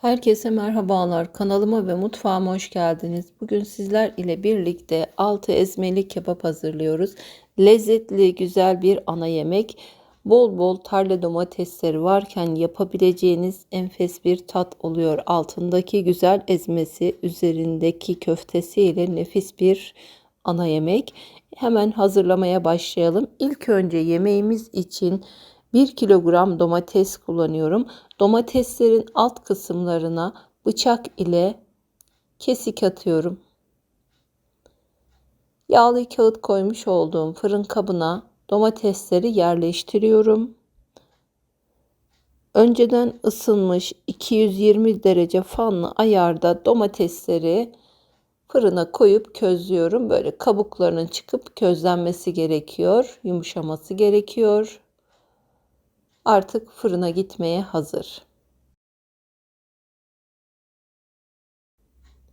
Herkese merhabalar. Kanalıma ve mutfağıma hoş geldiniz. Bugün sizler ile birlikte altı ezmeli kebap hazırlıyoruz. Lezzetli, güzel bir ana yemek. Bol bol tarla domatesleri varken yapabileceğiniz enfes bir tat oluyor. Altındaki güzel ezmesi, üzerindeki köftesi ile nefis bir ana yemek. Hemen hazırlamaya başlayalım. İlk önce yemeğimiz için 1 kilogram domates kullanıyorum. Domateslerin alt kısımlarına bıçak ile kesik atıyorum. Yağlı kağıt koymuş olduğum fırın kabına domatesleri yerleştiriyorum. Önceden ısınmış 220 derece fanlı ayarda domatesleri fırına koyup közlüyorum. Böyle kabuklarının çıkıp közlenmesi gerekiyor, yumuşaması gerekiyor artık fırına gitmeye hazır.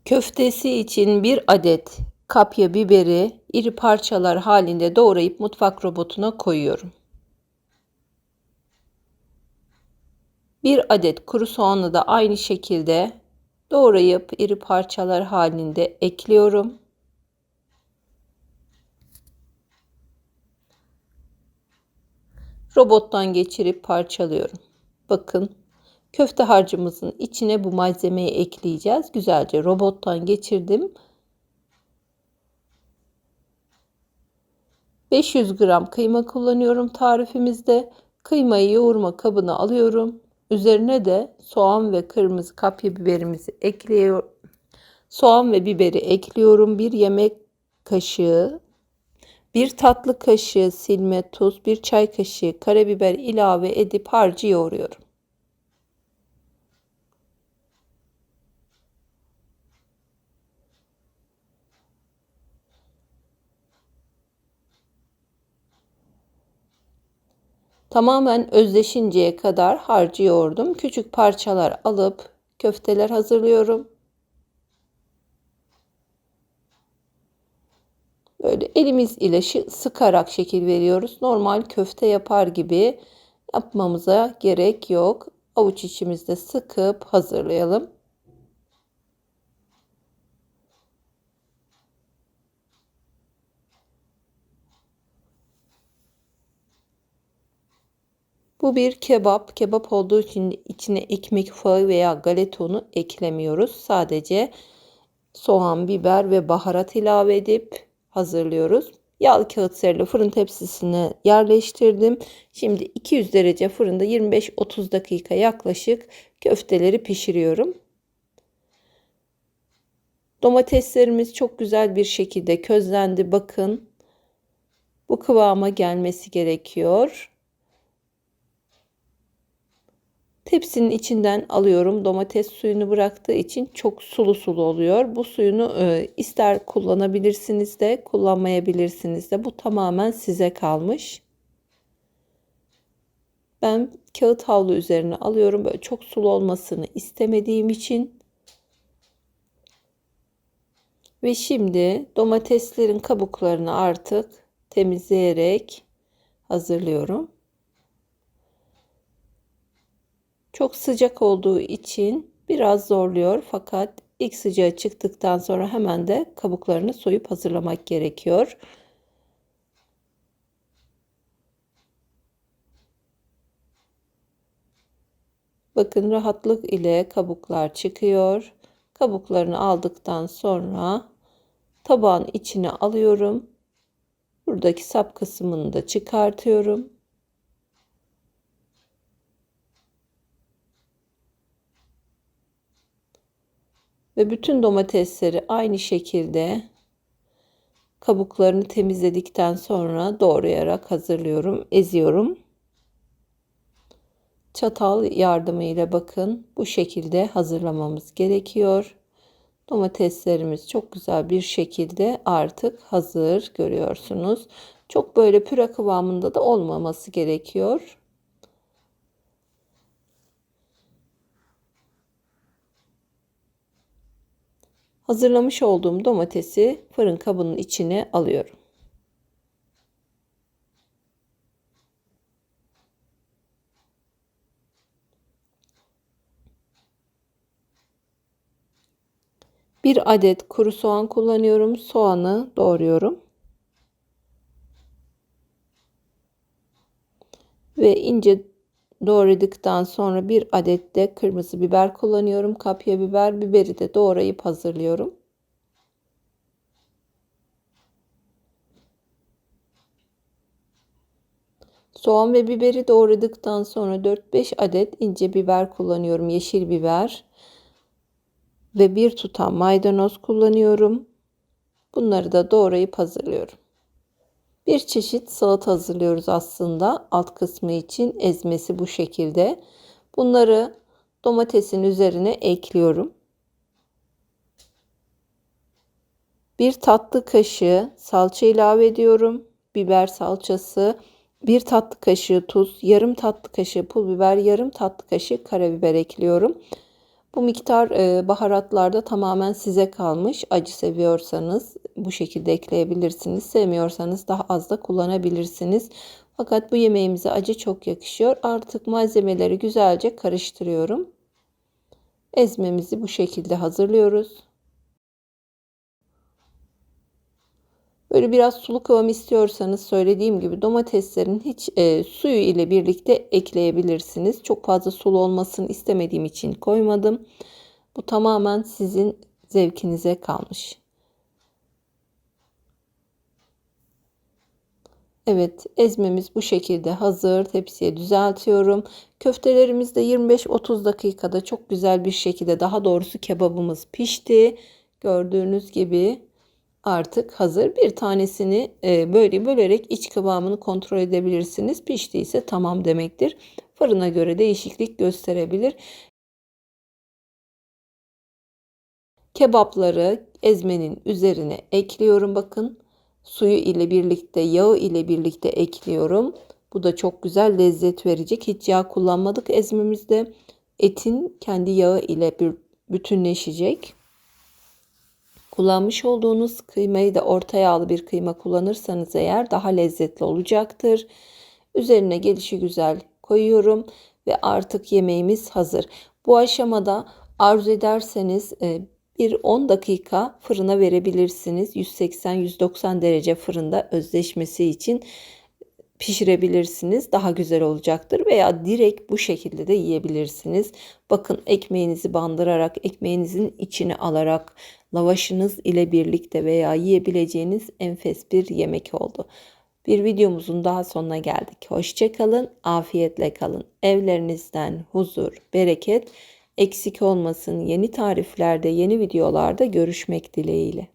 Köftesi için bir adet kapya biberi iri parçalar halinde doğrayıp mutfak robotuna koyuyorum. Bir adet kuru soğanı da aynı şekilde doğrayıp iri parçalar halinde ekliyorum. Robottan geçirip parçalıyorum. Bakın köfte harcımızın içine bu malzemeyi ekleyeceğiz. Güzelce robottan geçirdim. 500 gram kıyma kullanıyorum tarifimizde. Kıymayı yoğurma kabına alıyorum. Üzerine de soğan ve kırmızı kapya biberimizi ekliyorum. Soğan ve biberi ekliyorum. Bir yemek kaşığı bir tatlı kaşığı silme tuz, bir çay kaşığı karabiber ilave edip harcı yoğuruyorum. Tamamen özleşinceye kadar harcı yoğurdum. Küçük parçalar alıp köfteler hazırlıyorum. Böyle elimiz ile sıkarak şekil veriyoruz. Normal köfte yapar gibi yapmamıza gerek yok. Avuç içimizde sıkıp hazırlayalım. Bu bir kebap. Kebap olduğu için içine ekmek ufağı veya galeta unu eklemiyoruz. Sadece soğan, biber ve baharat ilave edip hazırlıyoruz. Yağlı kağıt serili fırın tepsisine yerleştirdim. Şimdi 200 derece fırında 25-30 dakika yaklaşık köfteleri pişiriyorum. Domateslerimiz çok güzel bir şekilde közlendi. Bakın bu kıvama gelmesi gerekiyor. Tepsinin içinden alıyorum. Domates suyunu bıraktığı için çok sulu sulu oluyor. Bu suyunu e, ister kullanabilirsiniz de kullanmayabilirsiniz de. Bu tamamen size kalmış. Ben kağıt havlu üzerine alıyorum. Böyle çok sulu olmasını istemediğim için. Ve şimdi domateslerin kabuklarını artık temizleyerek hazırlıyorum. Çok sıcak olduğu için biraz zorluyor fakat ilk sıcağı çıktıktan sonra hemen de kabuklarını soyup hazırlamak gerekiyor. Bakın rahatlık ile kabuklar çıkıyor. Kabuklarını aldıktan sonra tabağın içine alıyorum. Buradaki sap kısmını da çıkartıyorum. Ve bütün domatesleri aynı şekilde kabuklarını temizledikten sonra doğrayarak hazırlıyorum, eziyorum. Çatal yardımıyla bakın bu şekilde hazırlamamız gerekiyor. Domateslerimiz çok güzel bir şekilde artık hazır görüyorsunuz. Çok böyle püre kıvamında da olmaması gerekiyor. Hazırlamış olduğum domatesi fırın kabının içine alıyorum. Bir adet kuru soğan kullanıyorum. Soğanı doğruyorum. Ve ince doğradıktan sonra bir adet de kırmızı biber kullanıyorum. Kapya biber, biberi de doğrayıp hazırlıyorum. Soğan ve biberi doğradıktan sonra 4-5 adet ince biber kullanıyorum. Yeşil biber ve bir tutam maydanoz kullanıyorum. Bunları da doğrayıp hazırlıyorum. Bir çeşit salata hazırlıyoruz aslında. Alt kısmı için ezmesi bu şekilde. Bunları domatesin üzerine ekliyorum. Bir tatlı kaşığı salça ilave ediyorum. Biber salçası, bir tatlı kaşığı tuz, yarım tatlı kaşığı pul biber, yarım tatlı kaşığı karabiber ekliyorum. Bu miktar e, baharatlarda tamamen size kalmış. Acı seviyorsanız bu şekilde ekleyebilirsiniz. Sevmiyorsanız daha az da kullanabilirsiniz. Fakat bu yemeğimize acı çok yakışıyor. Artık malzemeleri güzelce karıştırıyorum. Ezmemizi bu şekilde hazırlıyoruz. Böyle biraz sulu kıvam istiyorsanız söylediğim gibi domateslerin hiç e, suyu ile birlikte ekleyebilirsiniz. Çok fazla sulu olmasını istemediğim için koymadım. Bu tamamen sizin zevkinize kalmış. Evet ezmemiz bu şekilde hazır. Tepsiye düzeltiyorum. Köftelerimiz de 25-30 dakikada çok güzel bir şekilde daha doğrusu kebabımız pişti. Gördüğünüz gibi artık hazır. Bir tanesini e, böyle bölerek iç kıvamını kontrol edebilirsiniz. Piştiyse tamam demektir. Fırına göre değişiklik gösterebilir. Kebapları ezmenin üzerine ekliyorum bakın. Suyu ile birlikte, yağı ile birlikte ekliyorum. Bu da çok güzel lezzet verecek. Hiç yağ kullanmadık ezmemizde. Etin kendi yağı ile bir bütünleşecek. Kullanmış olduğunuz kıymayı da orta yağlı bir kıyma kullanırsanız eğer daha lezzetli olacaktır. Üzerine gelişi güzel koyuyorum ve artık yemeğimiz hazır. Bu aşamada arzu ederseniz e, bir 10 dakika fırına verebilirsiniz. 180-190 derece fırında özleşmesi için pişirebilirsiniz. Daha güzel olacaktır veya direkt bu şekilde de yiyebilirsiniz. Bakın ekmeğinizi bandırarak, ekmeğinizin içine alarak lavaşınız ile birlikte veya yiyebileceğiniz enfes bir yemek oldu. Bir videomuzun daha sonuna geldik. Hoşçakalın, afiyetle kalın. Evlerinizden huzur, bereket eksik olmasın. Yeni tariflerde, yeni videolarda görüşmek dileğiyle.